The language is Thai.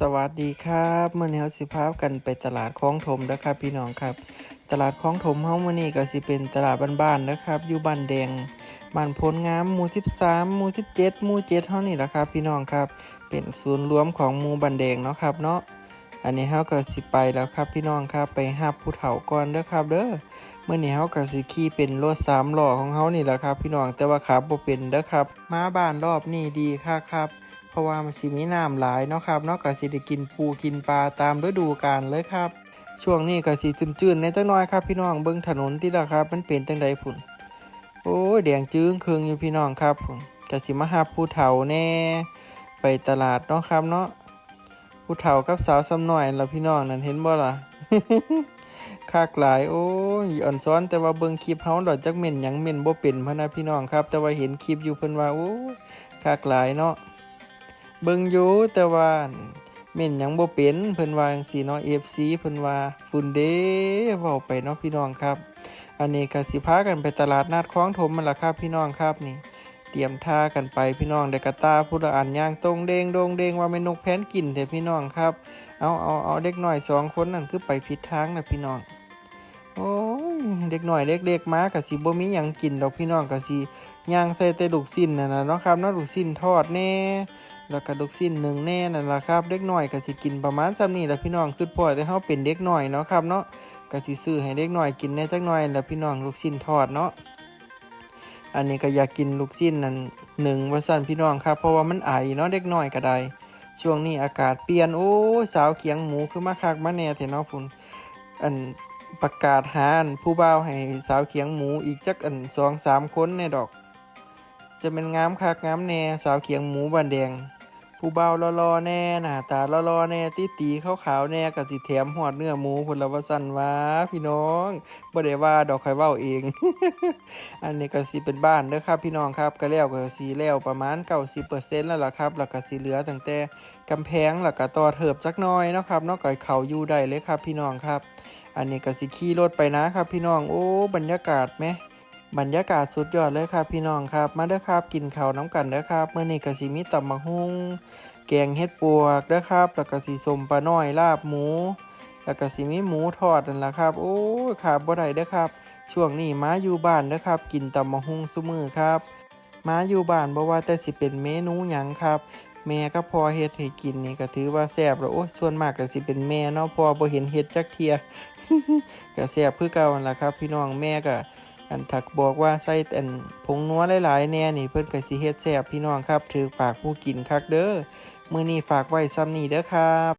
สวัสดีครับเมื่อนี้เฮาสิพากันไปตลาดคลองถมนะครับพี่น้องครับ ตลาดคลองถมเฮามื้อนี้ก็สิเป็นตลาดบ้านๆนะครับ อยู่บ้านแดงบ้านพนงามหมู่13หมู่17หมู่7เฮานี่แหละครับ พี่น้องครับ เป็นศูนย์รวมของหมู่บ้านแดงเนาะครับเนาะอันนี้เฮาก็สิไปแล้วครับพี่น้องครับไปหับผู้เฒ่าก่อนเด้อครับเด้อเมื่อนี้เฮาก็สิขี่เป็นรถสามล้อของเฮานี่แหละครับ พี่น้องแต่ว่าขับบ่เป็นเด้อครับ มาบ้านรอบนี้ดีค่ะครับ เพราะว่ามันสิมีน้ำหลายเนาะครับเนาะก็สิได้กินปูกินปลาตามฤดูกาลเลยครับ ช่วงนี้ก็สิจืดๆในจักหน่อยครับพี่น้องเบิ่งถนนที่ละครับ มันเป็นจังใดพุ่นโอ้ยแดงจึ้งครึงอยู่พี่น้องครับพุ่นก็สิมาหาผู้เฒ่าแน่ ไปตลาดเนาะครับเนาะผู้เฒ่ากับสาวซ้ำน้อยล่ะพี่น้องนั่นเห็นบ่ล่ะคากหลายโอ้ยอ่อนซ้อนแต่ว่าเบิ่งคลิปเฮาดอกจักเม่นหยังเม่นบ่เป็นพะนะพี่น้องครับ แต่ว่าเห็นคลิปอยู่เพิ่นว่าโอ้ยคากหลายเนาะ เบิ่งอยู่แต่ว่าเม่นยังบ่เป็นเพิ่นว่าจังซี่เนาะ FC เพิ่นว่าฝุ่นเด้เว้าไปเนาะพี่น้องครับ อันนี้ก็สิพากันไปตลาดนัดคลองถมมันล่ะครับพี่น้องครับนี่ เตรียมท่ากันไปพี่น้องได้กระตาผู้ละอันย่างตรงเด้งโดงเด้งว่าแม่นกแพนกินแท้พี่น้องครับ เอาเอาเอาเด็กน้อยสองคนนั่นคือไปผิดทางนะพี่น้องโอ้ยเด็กหน้อยเล็กๆมาก็สิบ่มีหยังกินดอกพี่น้องก็สิย่างใส่แต่ลูกชิ้นนั่นน่ะเนาะครับเนาะลูกชิ้นทอดแน่ แล้วก็ลูกชิ้นหนึ่งแน่นั่นล่ะครับ เด็กน้อยก็สิกินประมาณซ้ำนี้แหละพี่น้องคือพ่อแต่เฮาเป็นเด็กน้อยเนาะครับเนาะก็สิซื้อให้เด็กน้อยกินแน่จักหน่อยแหล้วพี่น้องลูกชิ้นทอดเนาะอันนี้ก็อยากกินลูกชิ้นนั่นหนึ่งว่าซั่นพี่น้องครับเพราะว่ามันไอเนาะเด็กน้อยก็ได้ช่วงนี้อากาศเปลี่ยนโอ้สาวเขียงหมูคือมาคักมาแน่แท้เนาะพุ่นอันประกาศหาอันผู้บ่าวให้สาวเขียงหมูอีกจักอันสองสามคนแน่ดอก จะเป็นงามคักงามแน่สาวเขียงหมูบานแดง ผู้เบาวรอๆแน่หน้าตารอๆแน่ตีตีๆขาวๆแน่ก็สิแถมหอดเนื้อหมูพุ่นละว่าสั่นว่าพี่น้องบ่ได้ว่าดอกใครเว้าเอง อันนี้ก็สิเป็นบ้านเด้อครับพี่น้องครับก็แล้วก็สิแล้วประมาณ90%แล้วล่ะครับแล้วก็สิเหลือตั้งแต่กำแพงแล้วก็ต่อเถิบจักหน่อยเนาะครับเนาะก็ให้เขาอยู่ได้เลยครับ พี่น้องครับ อันนี้ก็สิขี่รถไปนะครับ พี่น้องโอ้บรรยากาศแหม บรรยากาศสุดยอดเลยครับพี่น้องครับ มาเด้อครับกินข้าวน้ำกันเด้อครับเมื่อนี้ก็สิมีตำบักฮุ่งแกงเห็ดปวกเด้อครับ แล้วก็สิสมปลาน้อยลาบหมู แล้วก็สิมีหมูทอดนั่นล่ะครับ โอ้ขาดบ่ได้เด้อครับ ช่วงนี้มาอยู่บ้านเด้อครับ กินตำบักฮุ่งซุมือครับ มาอยู่บ้านบ่ว่าแต่สิเป็นเมนูหยังครับแม่ก็พอเฮ็ดให้กินนี่ก็ถือว่าแซ่บแล้วโอ้ส่วนมากก็สิเป็นแม่เนาะพอบ่เห็นเฮ็ดจักเทียก็แซ่บคือเก่านั่นล่ะครับ พี่น้องแม่ก็ อันถักบอกว่าใส่อันผงนัวหลายๆแน่นี่เพิ่นก็สิเฮ็ดแซ่บพี่น้องครับถือปากผู้กินคักเด้อมื้อนี้ฝากไว้ซ้ำนี้เด้อครับ